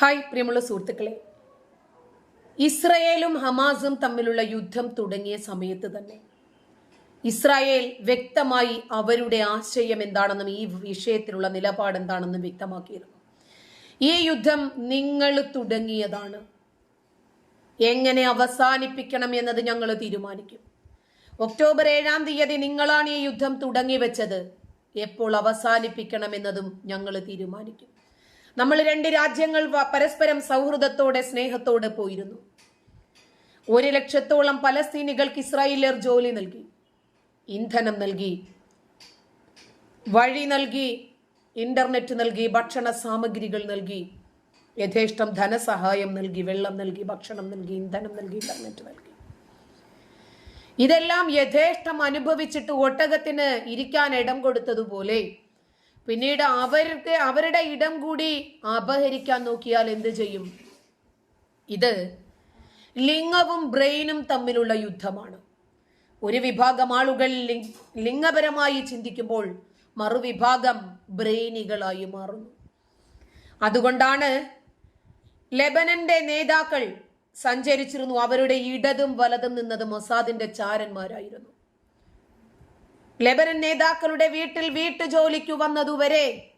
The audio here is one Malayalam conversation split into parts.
ഹായ് പ്രിയമുള്ള സുഹൃത്തുക്കളെ. ഇസ്രയേലും ഹമാസും തമ്മിലുള്ള യുദ്ധം തുടങ്ങിയ സമയത്ത് തന്നെ ഇസ്രായേൽ വ്യക്തമായി അവരുടെ ആശയം എന്താണെന്നും ഈ വിഷയത്തിലുള്ള നിലപാട് എന്താണെന്നും വ്യക്തമാക്കിയിരുന്നു. ഈ യുദ്ധം നിങ്ങൾ തുടങ്ങിയതാണ്. എങ്ങനെ അവസാനിപ്പിക്കണം എന്നത് ഞങ്ങൾ തീരുമാനിക്കും. ഒക്ടോബർ ഏഴാം തീയതി നിങ്ങളാണ് ഈ യുദ്ധം തുടങ്ങി വെച്ചത്. എപ്പോൾ അവസാനിപ്പിക്കണം എന്നതും ഞങ്ങൾ തീരുമാനിക്കും. നമ്മൾ രണ്ട് രാജ്യങ്ങൾ പരസ്പരം സൗഹൃദത്തോടെ സ്നേഹത്തോടെ പോയിരുന്നു. ഒരു ലക്ഷത്തോളം പലസ്തീനികൾക്ക് ഇസ്രായേലിയർ ജോലി നൽകി ഇന്ധനം നൽകി വഴി നൽകി ഇന്റർനെറ്റ് നൽകി ഭക്ഷണ സാമഗ്രികൾ നൽകി യഥേഷ്ടം ധനസഹായം നൽകി വെള്ളം നൽകി ഭക്ഷണം നൽകി ഇന്ധനം നൽകി ഇന്റർനെറ്റ് നൽകി. ഇതെല്ലാം യഥേഷ്ടം അനുഭവിച്ചിട്ട് ഒട്ടകത്തിന് ഇരിക്കാൻ ഇടം കൊടുത്തതുപോലെ പിന്നീട് അവർക്ക് അവരുടെ ഇടം കൂടി അപഹരിക്കാൻ നോക്കിയാൽ എന്ത് ചെയ്യും? ഇത് ലിംഗവും ബ്രെയിനും തമ്മിലുള്ള യുദ്ധമാണ്. ഒരു വിഭാഗം ആളുകൾ ലിംഗ- ലിംഗപരമായി ചിന്തിക്കുമ്പോൾ മറുവിഭാഗം ബ്രെയിനികളായി മാറുന്നു. അതുകൊണ്ടാണ് ലെബനന്റെ നേതാക്കൾ സഞ്ചരിച്ചിരുന്നു അവരുടെ ഇടതും വലതും നിന്നത് മൊസാദിന്റെ ചാരന്മാരായിരുന്നു. ലെബനൻ നേതാക്കളുടെ വീട്ടിൽ വീട്ടുജോലിക്കു വന്നതുവരെ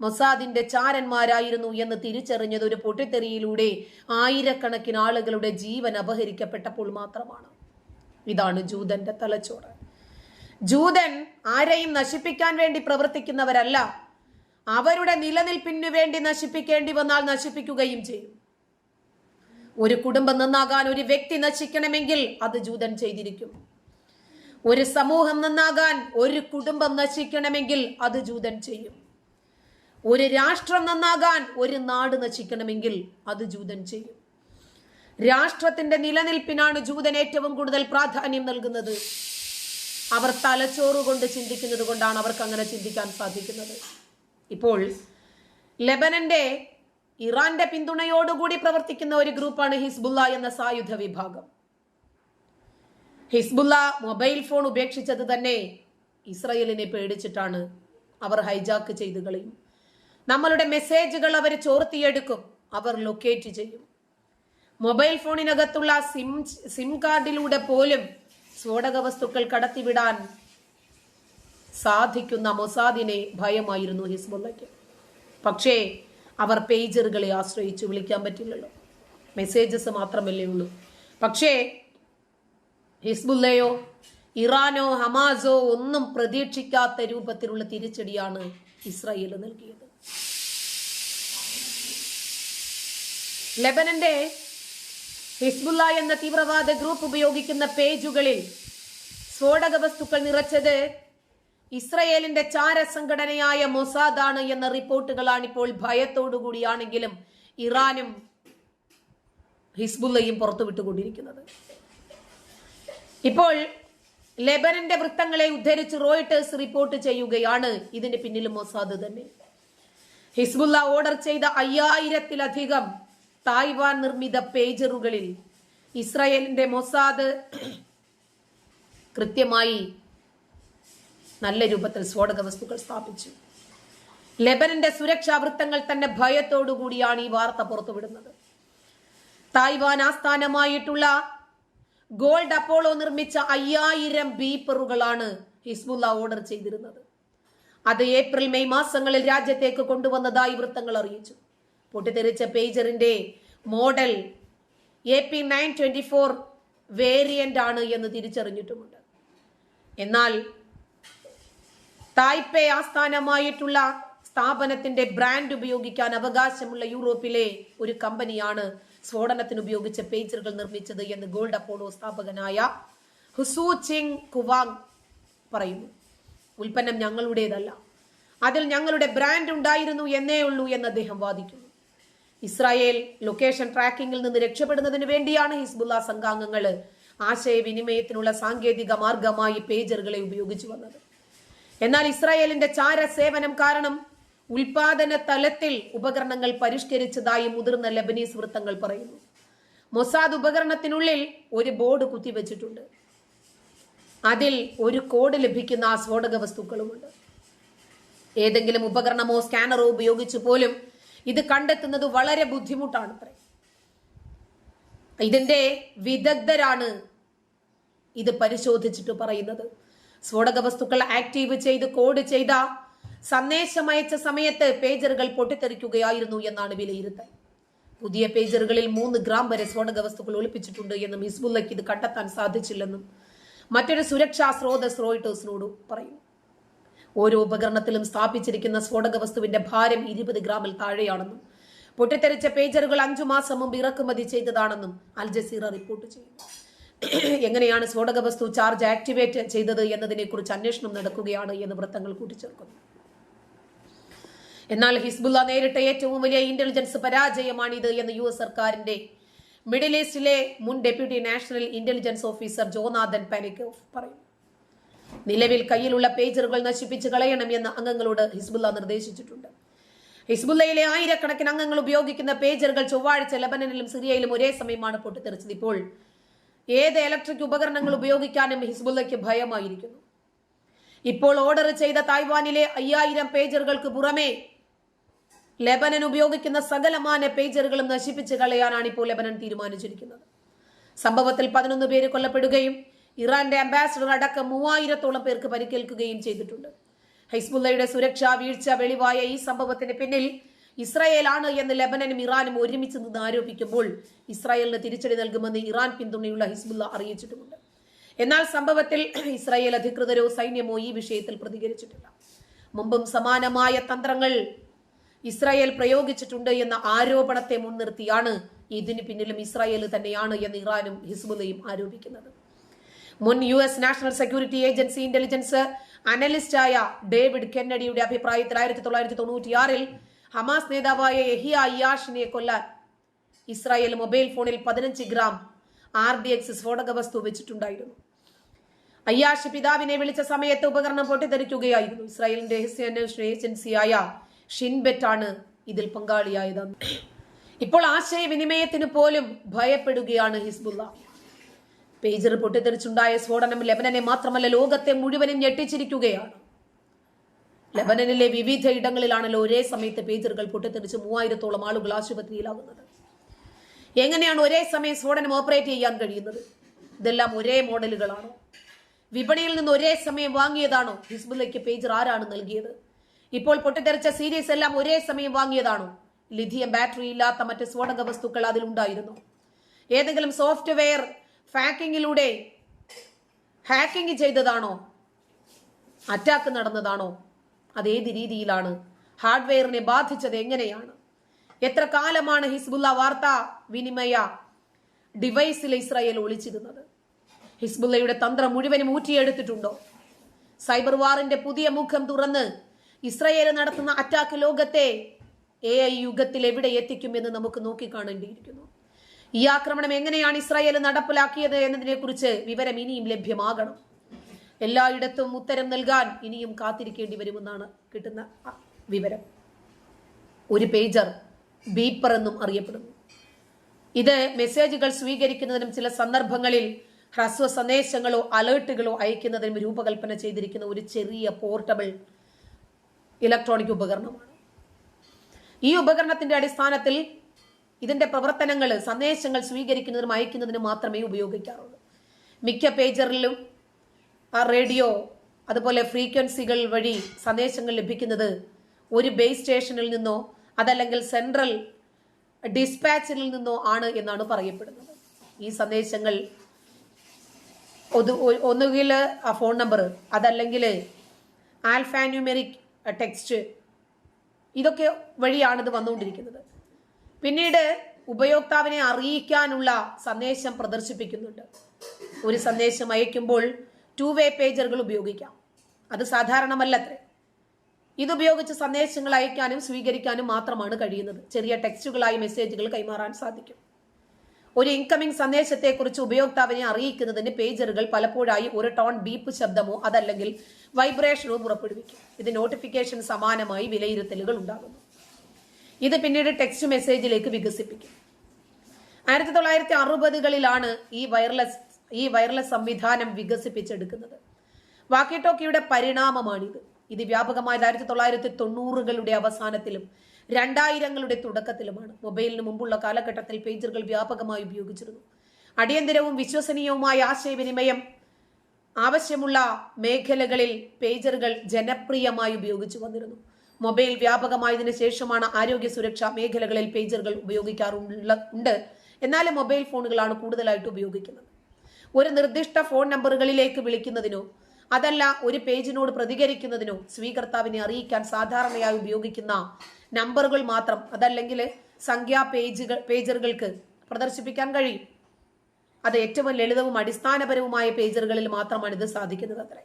മൊസാദിന്റെ ചാരന്മാരായിരുന്നു എന്ന് തിരിച്ചറിഞ്ഞത് ഒരു പൊട്ടിത്തെറിയിലൂടെ ആയിരക്കണക്കിന് ആളുകളുടെ ജീവൻ അപഹരിക്കപ്പെട്ടപ്പോൾ മാത്രമാണ്. ഇതാണ് ജൂതന്റെ തലച്ചോറ്. ജൂതൻ ആരെയും നശിപ്പിക്കാൻ വേണ്ടി പ്രവർത്തിക്കുന്നവരല്ല. അവരുടെ നിലനിൽപ്പിനു വേണ്ടി നശിപ്പിക്കേണ്ടി വന്നാൽ നശിപ്പിക്കുകയും ചെയ്യും. ഒരു കുടുംബം നന്നാകാൻ ഒരു വ്യക്തി നശിക്കണമെങ്കിൽ അത് ജൂതൻ ചെയ്തിരിക്കും. ഒരു സമൂഹം നന്നാകാൻ ഒരു കുടുംബം നശിക്കണമെങ്കിൽ അത് ജൂതൻ ചെയ്യും. ഒരു രാഷ്ട്രം നന്നാകാൻ ഒരു നാട് നശിക്കണമെങ്കിൽ അത് ജൂതൻ ചെയ്യും. രാഷ്ട്രത്തിന്റെ നിലനിൽപ്പിനാണ് ജൂതൻ ഏറ്റവും കൂടുതൽ പ്രാധാന്യം നൽകുന്നത്. അവർ തലച്ചോറ് കൊണ്ട് ചിന്തിക്കുന്നത് കൊണ്ടാണ് അവർക്ക് അങ്ങനെ ചിന്തിക്കാൻ സാധിക്കുന്നത്. ഇപ്പോൾ ലെബനന്റെ ഇറാന്റെ പിന്തുണയോടുകൂടി പ്രവർത്തിക്കുന്ന ഒരു ഗ്രൂപ്പാണ് ഹിസ്ബുല്ല എന്ന സായുധ വിഭാഗം. ഹിസ്ബുള്ള മൊബൈൽ ഫോൺ ഉപേക്ഷിച്ചത് തന്നെ ഇസ്രയേലിനെ പേടിച്ചിട്ടാണ് അവർ ഹൈജാക്ക് ചെയ്ത് കളയും. നമ്മളുടെ മെസ്സേജുകൾ അവർ ചോർത്തിയെടുക്കും. അവർ ലൊക്കേറ്റ് ചെയ്യും. മൊബൈൽ ഫോണിനകത്തുള്ള സിം സിം കാർഡിലൂടെ പോലും സ്ഫോടക വസ്തുക്കൾ കടത്തിവിടാൻ സാധിക്കുന്ന മൊസാദിനെ ഭയമായിരുന്നു ഹിസ്ബുള്ളയ്ക്ക്. പക്ഷേ അവർ പേജറുകളെ ആശ്രയിച്ചു വിളിക്കാൻ പറ്റില്ലല്ലോ. മെസ്സേജസ് മാത്രമല്ലേ ഉള്ളൂ. പക്ഷേ ഹിസ്ബുല്ലയോ ഇറാനോ ഹമാസോ ഒന്നും പ്രതീക്ഷിക്കാത്ത രൂപത്തിലുള്ള തിരിച്ചടിയാണ് ഇസ്രായേൽ നൽകിയത്. ലെബനന്റെ ഹിസ്ബുല്ല എന്ന തീവ്രവാദ ഗ്രൂപ്പ് ഉപയോഗിക്കുന്ന പേജുകളിൽ സ്ഫോടക വസ്തുക്കൾ നിറച്ചത് ഇസ്രയേലിന്റെ ചാരസംഘടനയായ മൊസാദാണ് എന്ന റിപ്പോർട്ടുകളാണ് ഇപ്പോൾ ഭയത്തോടുകൂടിയാണെങ്കിലും ഇറാനും ഹിസ്ബുല്ലയും പുറത്തുവിട്ടുകൊണ്ടിരിക്കുന്നത്. ഇപ്പോൾ ലെബനന്റെ വൃത്തങ്ങളെ ഉദ്ധരിച്ച് റോയിട്ടേഴ്സ് റിപ്പോർട്ട് ചെയ്യുകയാണ്. ഇതിന് പിന്നിലും മൊസാദ് തന്നെ. ഹിസ്ബുല്ല ഓർഡർ ചെയ്ത അയ്യായിരത്തിലധികം തായ്വാൻ നിർമ്മിത പേജറുകളിൽ ഇസ്രായേലിന്റെ മൊസാദ് കൃത്യമായി നല്ല രൂപത്തിൽ സ്ഫോടക വസ്തുക്കൾ സ്ഥാപിച്ചു. ലെബനന്റെ സുരക്ഷാ വൃത്തങ്ങൾ തന്നെ ഭയത്തോടുകൂടിയാണ് ഈ വാർത്ത പുറത്തുവിടുന്നത്. തായ്വാൻ ആസ്ഥാനമായിട്ടുള്ള ഗോൾഡ് അപ്പോളോ നിർമ്മിച്ച അയ്യായിരം ബീപ്പറുകളാണ് ഹിസ്ബുല്ല ഓർഡർ ചെയ്തിരുന്നത്. അത് ഏപ്രിൽ മെയ് മാസങ്ങളിൽ രാജ്യത്തേക്ക് കൊണ്ടുവന്നതായി വൃത്തങ്ങൾ അറിയിച്ചു. പൊട്ടിത്തെറിച്ച പേജറിന്റെ model A P nine twenty four variant ആണ് എന്ന് തിരിച്ചറിഞ്ഞിട്ടുമുണ്ട്. എന്നാൽ തായ്പേ ആസ്ഥാനമായിട്ടുള്ള സ്ഥാപനത്തിന്റെ ബ്രാൻഡ് ഉപയോഗിക്കാൻ അവകാശമുള്ള യൂറോപ്പിലെ ഒരു കമ്പനിയാണ് സ്ഫോടനത്തിന് ഉപയോഗിച്ച പേജറുകൾ നിർമ്മിച്ചത് എന്ന് ഗോൾഡ് അപ്പോളോ സ്ഥാപകനായ ഹുസു ചിങ് കുവാങ് പറയുന്നു. ഉൽപ്പന്നം ഞങ്ങളുടേതല്ല. അതിൽ ഞങ്ങളുടെ ബ്രാൻഡ് ഉണ്ടായിരുന്നു എന്നേ ഉള്ളൂ എന്ന് അദ്ദേഹം വാദിക്കുന്നു. ഇസ്രായേൽ ലൊക്കേഷൻ ട്രാക്കിംഗിൽ നിന്ന് രക്ഷപ്പെടുന്നതിന് വേണ്ടിയാണ് ഹിസ്ബുല്ല സംഘാംഗങ്ങൾ ആശയവിനിമയത്തിനുള്ള സാങ്കേതിക മാർഗമായി പേജറുകളെ ഉപയോഗിച്ചു വന്നത്. എന്നാൽ ഇസ്രായേലിന്റെ ചാര സേവനം കാരണം ഉൽപാദന തലത്തിൽ ഉപകരണങ്ങൾ പരിഷ്കരിച്ചതായി മുതിർന്ന ലബനീസ് വൃത്തങ്ങൾ പറയുന്നു. മൊസാദ് ഉപകരണത്തിനുള്ളിൽ ഒരു ബോർഡ് കുത്തിവെച്ചിട്ടുണ്ട്. അതിൽ ഒരു കോഡ് ലഭിക്കുന്ന സ്ഫോടക വസ്തുക്കളുമുണ്ട്. ഏതെങ്കിലും ഉപകരണമോ സ്കാനറോ ഉപയോഗിച്ച് പോലും ഇത് കണ്ടെത്തുന്നത് വളരെ ബുദ്ധിമുട്ടാണ് ഇതിന്റെ വിദഗ്ധരാണ് ഇത് പരിശോധിച്ചിട്ട് പറയുന്നത്. സ്ഫോടക വസ്തുക്കൾ ആക്റ്റീവ് ചെയ്ത് കോഡ് ചെയ്ത സന്ദേശം അയച്ച സമയത്ത് പേജറുകൾ പൊട്ടിത്തെറിക്കുകയായിരുന്നു എന്നാണ് വിലയിരുത്തൽ. പുതിയ പേജറുകളിൽ മൂന്ന് ഗ്രാം വരെ സ്ഫോടക വസ്തുക്കൾ ഒളിപ്പിച്ചിട്ടുണ്ട് എന്നും ഹിസ്ബുല്ലയ്ക്ക് ഇത് കണ്ടെത്താൻ സാധിച്ചില്ലെന്നും മറ്റൊരു സുരക്ഷാ സ്രോതസ് റോയിട്ടേഴ്സിനോട് പറയും. ഓരോ ഉപകരണത്തിലും സ്ഥാപിച്ചിരിക്കുന്ന സ്ഫോടക വസ്തുവിന്റെ ഭാരം ഇരുപത് ഗ്രാമിൽ താഴെയാണെന്നും പൊട്ടിത്തെറിച്ച പേജറുകൾ അഞ്ചു മാസം മുമ്പ് ഇറക്കുമതി ചെയ്തതാണെന്നും അൽ ജസീറ റിപ്പോർട്ട് ചെയ്യുന്നു. എങ്ങനെയാണ് സ്ഫോടക വസ്തു ചാർജ് ആക്ടിവേറ്റ് ചെയ്തത് എന്നതിനെ കുറിച്ച് അന്വേഷണം നടക്കുകയാണ് എന്ന് വൃത്തങ്ങൾ കൂട്ടിച്ചേർക്കുന്നു. എന്നാൽ ഹിസ്ബുള്ള നേരിട്ട ഏറ്റവും വലിയ ഇന്റലിജൻസ് പരാജയമാണിത് എന്ന് യു എസ് സർക്കാരിന്റെ മിഡിൽ ഈസ്റ്റിലെ മുൻ deputy national intelligence officer Jonathan Panikoff പറയും നിലവിൽ കയ്യിലുള്ള പേജറുകൾ നശിപ്പിച്ച് കളയണമെന്ന് അംഗങ്ങളോട് ഹിസ്ബുള്ള നിർദ്ദേശിച്ചിട്ടുണ്ട്. ഹിസ്ബുല്ലയിലെ ആയിരക്കണക്കിന് അംഗങ്ങൾ ഉപയോഗിക്കുന്ന പേജറുകൾ ചൊവ്വാഴ്ച ലബനനിലും സിറിയയിലും ഒരേ സമയമാണ് പൊട്ടിത്തെറിച്ചത്. ഇപ്പോൾ ഏത് ഇലക്ട്രിക് ഉപകരണങ്ങൾ ഉപയോഗിക്കാനും ഹിസ്ബുല്ലയ്ക്ക് ഭയമായിരിക്കുന്നു. ഇപ്പോൾ ഓർഡർ ചെയ്ത തായ്വാനിലെ അയ്യായിരം പേജറുകൾക്ക് പുറമെ ലെബനൻ ഉപയോഗിക്കുന്ന സകലമാന പേജറുകളും നശിപ്പിച്ച് കളയാനാണ് ഇപ്പോൾ ലെബനൻ തീരുമാനിച്ചിരിക്കുന്നത്. സംഭവത്തിൽ പതിനൊന്ന് പേര് കൊല്ലപ്പെടുകയും ഇറാന്റെ അംബാസിഡർ അടക്കം മൂവായിരത്തോളം പേർക്ക് പരിക്കേൽക്കുകയും ചെയ്തിട്ടുണ്ട്. ഹൈസ്ബുള്ളയുടെ സുരക്ഷാ വീഴ്ച വെളിവായ ഈ സംഭവത്തിന് പിന്നിൽ ഇസ്രായേലാണ് എന്ന് ലെബനനും ഇറാനും ഒരുമിച്ച് നിന്ന് ആരോപിക്കുമ്പോൾ ഇസ്രായേലിന് തിരിച്ചടി നൽകുമെന്ന് ഇറാൻ പിന്തുണയുള്ള ഹിസ്ബുള്ള അറിയിച്ചിട്ടുമുണ്ട്. എന്നാൽ സംഭവത്തിൽ ഇസ്രായേൽ അധികൃതരോ സൈന്യമോ ഈ വിഷയത്തിൽ പ്രതികരിച്ചിട്ടില്ല. മുമ്പും സമാനമായ തന്ത്രങ്ങൾ ഇസ്രായേൽ പ്രയോഗിച്ചിട്ടുണ്ട് എന്ന ആരോപണത്തെ മുൻനിർത്തിയാണ് ഇതിന് പിന്നിലും ഇസ്രായേൽ തന്നെയാണ് എന്ന് ഇറാനും ഹിസ്ബുലയും ആരോപിക്കുന്നത്. മുൻ U S national security agency intelligence അനലിസ്റ്റായ David കെന്നഡിയുടെ അഭിപ്രായത്തിൽ ആയിരത്തി തൊള്ളായിരത്തി തൊണ്ണൂറ്റിയാറിൽ ഹമാസ് നേതാവായ എഹിയ അയ്യാഷിനെ കൊല്ലാൻ ഇസ്രായേൽ മൊബൈൽ ഫോണിൽ പതിനഞ്ച് ഗ്രാം ആർ ഡി എക്സ് സ്ഫോടക വസ്തു വെച്ചിട്ടുണ്ടായിരുന്നു. അയ്യാഷ് പിതാവിനെ വിളിച്ച സമയത്ത് ഉപകരണം പൊട്ടിത്തെറിക്കുകയായിരുന്നു. ഇസ്രായേലിന്റെ രഹസ്യാന്വേഷണ ഏജൻസിയായ ഷിൻബെറ്റ് ആണ് ഇതിൽ പങ്കാളിയായതെന്ന് ഇപ്പോൾ ആശയവിനിമയത്തിന് പോലും ഭയപ്പെടുകയാണ് ഹിസ്ബുല്ല പേജർ പൊട്ടിത്തെറിച്ചുണ്ടായ സ്ഫോടനം ലബനനെ മാത്രമല്ല ലോകത്തെ മുഴുവനും ഞെട്ടിച്ചിരിക്കുകയാണ്. ലബനനിലെ വിവിധ ഇടങ്ങളിലാണല്ലോ ഒരേ സമയത്ത് പേജറുകൾ പൊട്ടിത്തെറിച്ച് മൂവായിരത്തോളം ആളുകൾ ആശുപത്രിയിലാകുന്നത്. എങ്ങനെയാണ് ഒരേ സമയം സ്ഫോടനം ഓപ്പറേറ്റ് ചെയ്യാൻ കഴിയുന്നത്? ഇതെല്ലാം ഒരേ മോഡലുകളാണോ? വിപണിയിൽ നിന്ന് ഒരേ സമയം വാങ്ങിയതാണോ? ഹിസ്ബുല്ലയ്ക്ക് പേജർ ആരാണ് നൽകിയത്. ഇപ്പോൾ പൊട്ടിത്തെറിച്ച സീരീസ് എല്ലാം ഒരേ സമയം വാങ്ങിയതാണോ? ലിഥിയം ബാറ്ററി ഇല്ലാത്ത മറ്റ് സ്ഫോടക വസ്തുക്കൾ അതിലുണ്ടായിരുന്നു ഏതെങ്കിലും സോഫ്റ്റ്വെയർ ഫാക്കിങ്ങിലൂടെ ഹാക്കിംഗ് ചെയ്തതാണോ? അറ്റാക്ക് നടന്നതാണോ? അതേത് രീതിയിലാണ്? ഹാർഡ്വെയറിനെ ബാധിച്ചത് എങ്ങനെയാണ്? എത്ര കാലമാണ് ഹിസ്ബുല്ല വാർത്താ വിനിമയ ഡിവൈസിൽ ഇസ്രായേൽ ഒളിച്ചിരുന്നത്? ഹിസ്ബുല്ലയുടെ തന്ത്രം മുഴുവനും ഊറ്റിയെടുത്തിട്ടുണ്ടോ? സൈബർ വാറിന്റെ പുതിയ മുഖം തുറന്ന് ഇസ്രായേൽ നടത്തുന്ന അറ്റാക്ക് ലോകത്തെ എ ഐ യുഗത്തിൽ എവിടെ എത്തിക്കും എന്ന് നമുക്ക് നോക്കിക്കാണേണ്ടിയിരിക്കുന്നു. ഈ ആക്രമണം എങ്ങനെയാണ് ഇസ്രായേൽ നടപ്പിലാക്കിയത് എന്നതിനെക്കുറിച്ച് വിവരം ഇനിയും ലഭ്യമാകണം. എല്ലായിടത്തും ഉത്തരം നൽകാൻ ഇനിയും കാത്തിരിക്കേണ്ടി വരുമെന്നാണ് കിട്ടുന്ന വിവരം. ഒരു പേജർ ബീപ്പർ എന്നും അറിയപ്പെടുന്നു. ഇത് മെസ്സേജുകൾ സ്വീകരിക്കുന്നതിനും ചില സന്ദർഭങ്ങളിൽ ഹ്രസ്വ സന്ദേശങ്ങളോ അലേർട്ടുകളോ അയക്കുന്നതിനും രൂപകൽപ്പന ചെയ്തിരിക്കുന്ന ഒരു ചെറിയ പോർട്ടബിൾ ഇലക്ട്രോണിക് ഉപകരണമാണ്. ഈ ഉപകരണത്തിന്റെ അടിസ്ഥാനത്തിൽ ഇതിന്റെ പ്രവർത്തനങ്ങൾ സന്ദേശങ്ങൾ സ്വീകരിക്കുന്നതിനും അയക്കുന്നതിനും മാത്രമേ ഉപയോഗിക്കാറുള്ളൂ. മിക്ക പേജറിലും ആ റേഡിയോ അതുപോലെ ഫ്രീക്വൻസികൾ വഴി സന്ദേശങ്ങൾ ലഭിക്കുന്നത് ഒരു ബേസ് സ്റ്റേഷനിൽ നിന്നോ അതല്ലെങ്കിൽ സെൻട്രൽ ഡിസ്പാച്ചിൽ നിന്നോ ആണ് എന്നാണ് പറയപ്പെടുന്നത്. ഈ സന്ദേശങ്ങൾ ഒന്നുകിൽ ആ ഫോൺ നമ്പർ അതല്ലെങ്കിൽ ആൽഫാന്യൂമെറിക് ടെക്സ്റ്റ് ഇതൊക്കെ വഴിയാണ് ഇത് വന്നുകൊണ്ടിരിക്കുന്നത്. പിന്നീട് ഉപയോക്താവിനെ അറിയിക്കാനുള്ള സന്ദേശം പ്രദർശിപ്പിക്കുന്നുണ്ട്. ഒരു സന്ദേശം അയക്കുമ്പോൾ ടു വേ പേജറുകൾ ഉപയോഗിക്കാം. അത് സാധാരണമല്ലത്രേ ഇതുപയോഗിച്ച് സന്ദേശങ്ങൾ അയക്കാനും സ്വീകരിക്കാനും മാത്രമാണ് കഴിയുന്നത്. ചെറിയ ടെക്സ്റ്റുകളായി മെസ്സേജുകൾ കൈമാറാൻ സാധിക്കും. ഒരു ഇൻകമിംഗ് സന്ദേശത്തെക്കുറിച്ച് ഉപയോക്താവിനെ അറിയിക്കുന്നതിന് പേജറുകൾ പലപ്പോഴായി ഒരു ടോൺ ബീപ്പ് ശബ്ദമോ അതല്ലെങ്കിൽ വൈബ്രേഷനോ പുറപ്പെടുവിക്കും. ഇത് നോട്ടിഫിക്കേഷൻ സമാനമായി വിലയിരുത്തലുകൾ ഉണ്ടാകുന്നു ഇത് പിന്നീട് ടെക്സ്റ്റ് മെസ്സേജിലേക്ക് വികസിപ്പിക്കും. ആയിരത്തി തൊള്ളായിരത്തി അറുപതുകളിലാണ് ഈ വയർലെസ് ഈ വയർലെസ് സംവിധാനം വികസിപ്പിച്ചെടുക്കുന്നത്. വാക്കി ടോക്കിയുടെ പരിണാമമാണിത്. ഇത് വ്യാപകമായത് ആയിരത്തി തൊള്ളായിരത്തി തൊണ്ണൂറുകളുടെ അവസാനത്തിലും രണ്ടായിരങ്ങളുടെ തുടക്കത്തിലുമാണ്. മൊബൈലിന് മുമ്പുള്ള കാലഘട്ടത്തിൽ പേജറുകൾ വ്യാപകമായി ഉപയോഗിച്ചിരുന്നു. അടിയന്തരവും വിശ്വസനീയവുമായ ആശയവിനിമയം ആവശ്യമുള്ള മേഖലകളിൽ പേജറുകൾ ജനപ്രിയമായി ഉപയോഗിച്ചു വന്നിരുന്നു. മൊബൈൽ വ്യാപകമായതിനു ശേഷമാണ് ആരോഗ്യ സുരക്ഷാ മേഖലകളിൽ പേജറുകൾ ഉപയോഗിക്കാറുള്ള ഉണ്ട്. എന്നാലും മൊബൈൽ ഫോണുകളാണ് കൂടുതലായിട്ട് ഉപയോഗിക്കുന്നത്. ഒരു നിർദ്ദിഷ്ട ഫോൺ നമ്പറുകളിലേക്ക് വിളിക്കുന്നതിനോ അതല്ല ഒരു പേജിനോട് പ്രതികരിക്കുന്നതിനോ സ്വീകർത്താവിനെ അറിയിക്കാൻ സാധാരണയായി ഉപയോഗിക്കുന്ന നമ്പറുകൾ മാത്രം അതല്ലെങ്കിൽ സംഖ്യാ പേജുകൾ പേജറുകൾക്ക് പ്രദർശിപ്പിക്കാൻ കഴിയും. അത് ഏറ്റവും ലളിതവും അടിസ്ഥാനപരവുമായ പേജറുകളിൽ മാത്രമാണ് ഇത് സാധിക്കുന്നത് അത്ര.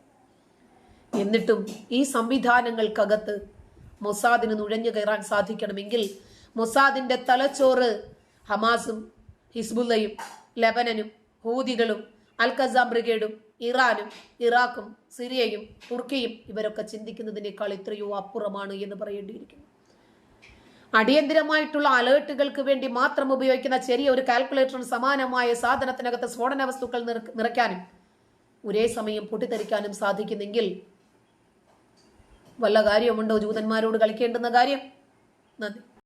എന്നിട്ടും ഈ സംവിധാനങ്ങൾക്കകത്ത് മൊസാദിന് നുഴഞ്ഞു കയറാൻ സാധിക്കണമെങ്കിൽ മൊസാദിന്റെ തലച്ചോറ് ഹമാസും ഹിസ്ബുല്ലയും ലബനനും ഹൂതികളും അൽ ഖസാം ബ്രിഗേഡും ഇറാനും ഇറാഖും സിറിയയും തുർക്കിയും ഇവരൊക്കെ ചിന്തിക്കുന്നതിനേക്കാൾ എത്രയോ അപ്പുറമാണ് എന്ന് പറയേണ്ടിയിരിക്കുന്നു. അടിയന്തിരമായിട്ടുള്ള അലേർട്ടുകൾക്ക് വേണ്ടി മാത്രം ഉപയോഗിക്കുന്ന ചെറിയ ഒരു കാൽക്കുലേറ്ററിന് സമാനമായ സാധനത്തിനകത്ത് സ്ഫോടന വസ്തുക്കൾ നിറയ്ക്കാനും ഒരേ സമയം പൊട്ടിത്തെറിക്കാനും സാധിക്കുന്നെങ്കിൽ വല്ല കാര്യമുണ്ടോ ജൂതന്മാരോട് കളിക്കേണ്ടുന്ന കാര്യം? നന്ദി.